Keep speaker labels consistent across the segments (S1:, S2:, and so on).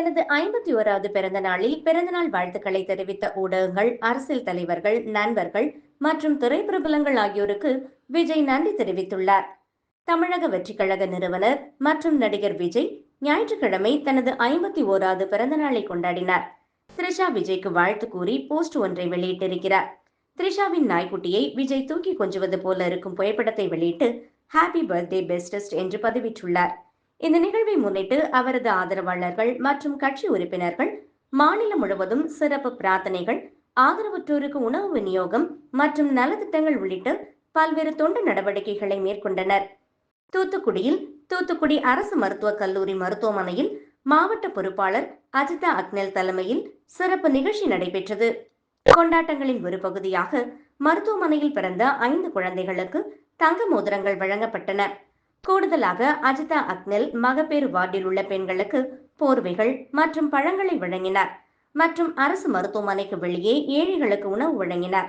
S1: தனது ஐம்பத்தி ஓராவது பிறந்த நாளில் பிறந்தநாள் வாழ்த்துக்களை தெரிவித்த ஊடகங்கள் அரசியல் தலைவர்கள் நண்பர்கள் மற்றும் திரைப்பிரபலங்கள் ஆகியோருக்கு விஜய் நன்றி தெரிவித்துள்ளார். தமிழக வெற்றி கழக நிறுவனர் மற்றும் நடிகர் விஜய் ஞாயிற்றுக்கிழமை தனது ஐம்பத்தி ஓராவது பிறந்த நாளை கொண்டாடினார். த்ரிஷா விஜய்க்கு வாழ்த்து கூறி போஸ்ட் ஒன்றை வெளியிட்டிருக்கிறார். த்ரிஷாவின் நாய்க்குட்டியை விஜய் தூக்கி கொஞ்சுவது போல இருக்கும் புகைப்படத்தை வெளியிட்டு ஹாப்பி பர்த்டே பெஸ்டஸ்ட் என்று பதிவிட்டுள்ளார். இந்த நிகழ்வை முன்னிட்டு அவரது ஆதரவாளர்கள் மற்றும் கட்சி உறுப்பினர்கள் மாநிலம் முழுவதும் சிறப்பு பிரார்த்தனைகள் ஆதரவற்றோருக்கு உணவு விநியோகம் மற்றும் நலத்திட்டங்கள் உள்ளிட்ட பல்வேறு தொண்டு நடவடிக்கைகளை மேற்கொண்டனர். தூத்துக்குடியில் தூத்துக்குடி அரசு மருத்துவக் கல்லூரி மருத்துவமனையில் மாவட்ட பொறுப்பாளர் அஜிதா அக்னல் தலைமையில் சிறப்பு நிகழ்ச்சி நடைபெற்றது. கொண்டாட்டங்களின் ஒரு பகுதியாக மருத்துவமனையில் பிறந்த ஐந்து குழந்தைகளுக்கு தங்க மோதிரங்கள் வழங்கப்பட்டன. கூடுதலாக அஜிதா அக்னல் மகப்பேறு வார்டில் உள்ள பெண்களுக்கு போர்வைகள் மற்றும் பழங்களை வழங்கினார் மற்றும் அரசு மருத்துவமனைக்கு வெளியே ஏழைகளுக்கு உணவு வழங்கினார்.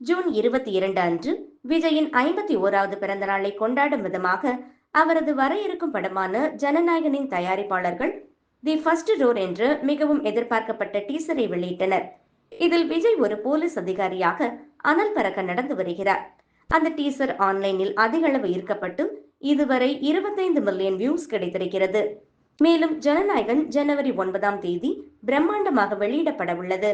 S1: ஜூன் இருபத்தி இரண்டு அன்று விஜயின் ஐம்பத்தி ஓராவது பிறந்த நாளை கொண்டாடும் விதமாக அவரது வர இருக்கும் படமான ஜனநாயகனின் தயாரிப்பாளர்கள் தி ஃபர்ஸ்ட் டோர் என்று மிகவும் எதிர்பார்க்கப்பட்ட டீசரை வெளியிட்டனர். இதில் விஜய் ஒரு போலீஸ் அதிகாரியாக அனல் பறக்க நடந்து வருகிறார். அந்த டீசர் ஆன்லைனில் அதிக அளவு ஈர்க்கப்பட்டு இதுவரை இருபத்தைந்து மில்லியன் வியூஸ் கிடைத்திருக்கிறது. மேலும் ஜனநாயகன் ஜனவரி ஒன்பதாம் தேதி பிரம்மாண்டமாக வெளியிடப்பட உள்ளது.